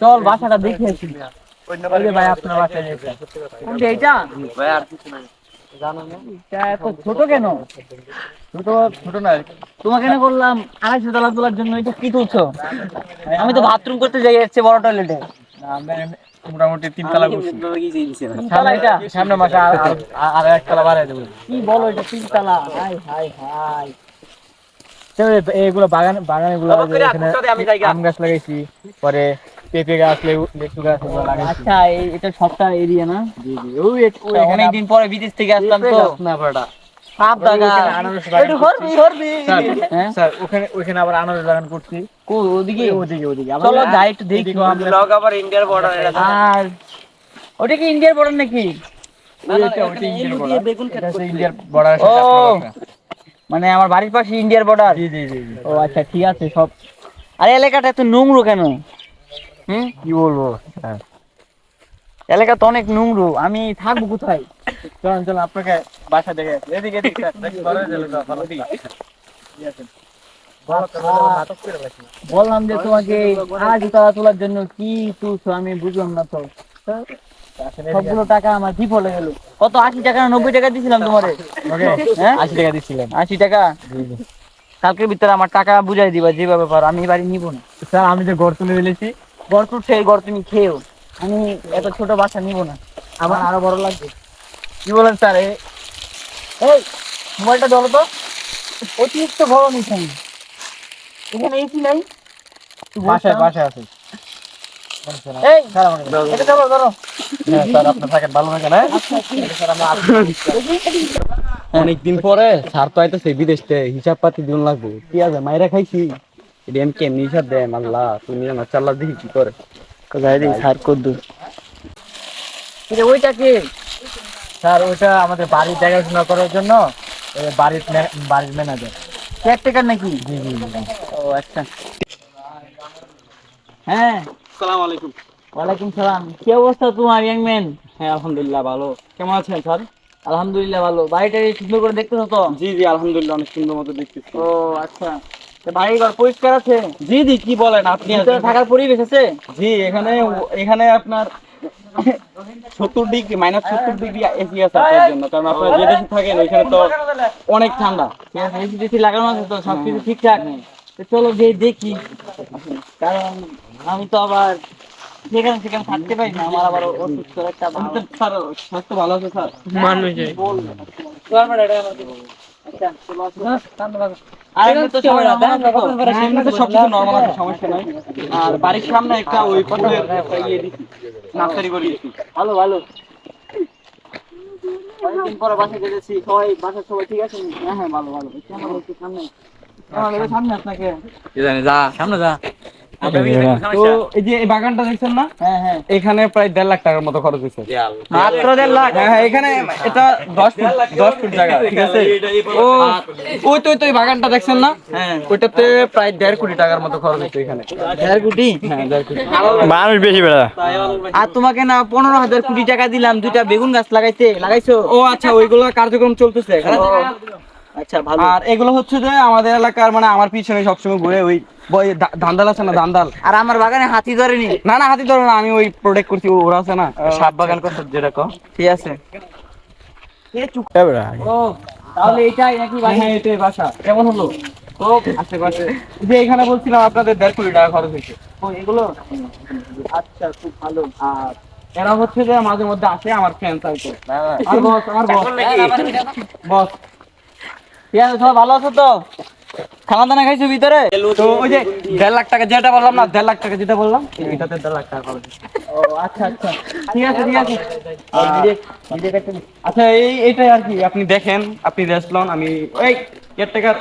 চল বাসাটা দেখে আসি। ভাই আপনার বাসায় কোনটা এইটা? ভাই আর কিছু নাই। ছোট কেন? ছোট ছোট না তোমাকে না করলাম আড়াইশো তলা তোলার জন্য এটা কি তুলছো? আমি তো বাথরুম করতে যাই এসছে বড় টয়লেটে মোটামুটি তিন তালা করছি তালা এটা সামনে মাসে আর আর- আর এক তালা বাড়াই দেবো। কি বলো এটা তিন তালা হাই হাই। হাই এগুলো বাগান বাগানে গুলো। আম গাছ লাগাইছি পরে পেঁপে গাছ লেবু গাছ আচ্ছা এটা সবটা এরিয়া না? জি জি ওই অনেকদিন পরে বিদেশ থেকে আসলাম তো। না স্যার, হ্যাঁ? স্যার ওখানে ওখানে আবার আনারস বাগান করছি। কো ওদিকে? ওদিকে ওদিকে। আবার চলো যাই একটু দেখি। এদিকেও আমরা- লগ আবার ইন্ডিয়ার বর্ডার ওটা কি ইন্ডিয়ার নাকি? ইন্ডিয়ার ইন্ডিয়ার। মানে আমার বাড়ির পাশে ইন্ডিয়ার বর্ডার জি জি জি জি। ও আচ্ছা ঠিক আছে সব। আরে এলাকাটা এত নোংরো কেন? হুম? কি বলব? হ্যাঁ। এলাকা তো অনেক নোংরো আমি থাকব কোথায়? চলুন চলুন আপনাকে বাসা দেখে আসি। এদিকে ঠিক। বললাম যে তোমাকে আজ তারা তোলার জন্য কি তুলছো আমি বুঝলাম না তো। সবগুলো টাকা আমার বিফলে গেল। কত? আশি টাকা না নব্বই টাকা দিছিলাম তোমারে? হ্যাঁ? আশি টাকা দিচ্ছিলেন আশি টাকা? কালকের ভিতরে আমার টাকা বুঝাই দিবা যেভাবে পারো। আমি বাড়ি নিবো না। স্যার আমি যে ঘর তুলে ফেলেছি গড় সেই গড় তুমি খেয়েও। আমি এত ছোট বাসা নিবো না। আমার আরও বড় লাগবে। কি বলেন স্যার এই মোবাইলটা ধরো তো। অতিরিক্ত গরম এখানে এখানে এসি নাই। বাসায় বাসায় আছে। এই স্যার আমাকে এটা ধরো। ধরো। হ্যাঁ, স্যার আপনার থাকেন ভালো থাকেন হ্যাঁ? অনেকদিন পরে স্যার তো আইতেছে বিদেশ হিসাব পাতি দিন লাগবো। কি আছে মাইরা খাইছি। এটা আমি কেমনি হিসাব দেন আল্লাহ তুমি আমার চাল্লা দেখি কি করে? কোথায় দিই স্যার কদ্দু এটা ওইটা কে? স্যার ওইটা আমাদের বাড়ির দেখাশোনা করার জন্য বাড়ির বাড়ির ম্যানেজার কেয়ারটেকার নাকি? জি জি জি। ও আচ্ছা। হ্যাঁ। আসসালামু আলাইকুম। ওয়ালাইকুম সালাম। কি অবস্থা তোমার ইয়াংম্যান হ্যাঁ আলহামদুলিল্লাহ ভালো। কেমন আছেন স্যার? আলহামদুলিল্লাহ ভালো। বাড়িটা সুন্দর করে দেখতেছো তো? জি জি আলহামদুলিল্লাহ অনেক সুন্দর মতো দেখতেছি। ও আচ্ছা। বাড়ি ঘর পরিষ্কার আছে? জি জি কি বলেন আপনি থাকার পরিবেশ আছে? জি এখানে এখানে আপনার সত্তর ডিগ্রি মাইনাস সত্তর ডিগ্রি এসি আছে আপনার জন্য। কারণ আপনারা যে দেশে থাকেন ওইখানে তো অনেক ঠান্ডা। ঠিক আছে এসি টেসি লাগানো আছে তো সব কিছু ঠিকঠাক। চলো যে দেখি। কারণ আমি তো আবার সেখানে সেখানে থাকতে পারি না আমার আবার অসুস্থ একটা স্যার স্বাস্থ্য ভালো আছে স্যার। আচ্ছা, চলো আসো। আর এমনি তো সবাই রাখা তো? হ্যাঁ, সবকিছু নরমাল আছে সমস্যা নাই। আর বাড়ির সামনে একটা ওই ফুলের ইয়ে দিছি নার্সারি করে দিছি ভালো ভালো। অনেকদিন পরে বাসা গেছি সবাই বাসার সবাই ঠিক আছে? হ্যাঁ হ্যাঁ ভালো ভালো। সামনে সামনে। আপনাকে। সামনে যা। তো এই যে এই বাগানটা দেখছেন না? হ্যাঁ হ্যাঁ। এখানে প্রায় দেড় লাখ টাকার মতো খরচ হয়েছে। মাত্র দেড় লাখ? হ্যাঁ হ্যাঁ এখানে এটা দশ ফুট দশ ফুট জায়গা ঠিক আছে? ও ওই তো ওই বাগানটা দেখছেন না? হ্যাঁ। ওইটাতে প্রায় দেড় কোটি টাকার মতো খরচ হয়েছে এখানে। দেড় কোটি? হ্যাঁ দেড় কোটি। মানুষ বেশি বেড়া। আর তোমাকে না পনেরো হাজার কোটি টাকা দিলাম দুইটা বেগুন গাছ লাগাইতে লাগাইছো? ও আচ্ছা ওইগুলো কার্যক্রম চলতেছে এখানে? আচ্ছা ভালো। আর এগুলো হচ্ছে যে আমাদের এলাকার মানে আমার পিছনে সবসময় ঘুরে ওই বই আছে না ধান্দাল আর আমার বাগানে হাতি ধরেনি। না না হাতি ধরো না আমি ওই প্রোটেক্ট করছি ওরা আছে না। সাপ বাগান করছে যেটা কো ঠিক আছে। তাহলে এটাই নাকি বাড়ি হ্যাঁ এটাই বাসা। কেমন হলো? তো আশেপাশে। যে এখানে বলছিলাম আপনাদের দেড় কোটি টাকা খরচ হয়েছে। এগুলো? আচ্ছা খুব ভালো। আর এরা হচ্ছে যে মাঝে মধ্যে আসে আমার ফ্রেন্ড সার্কেল আর বস আমার বস বস ঠিক আছে সবাই ভালো আছো তো? খানা দানা খাইছো ভিতরে? তো ওই যে দেড় লাখ টাকা যেটা বললাম না দেড় লাখ টাকা যেটা বললাম এটাতে দেড় লাখ টাকা ও আচ্ছা আচ্ছা। ঠিক আছে ঠিক আছে। আচ্ছা এই এটাই আর কি আপনি দেখেন আপনি রেস্ট লন আমি ওই কেয়ারটেকার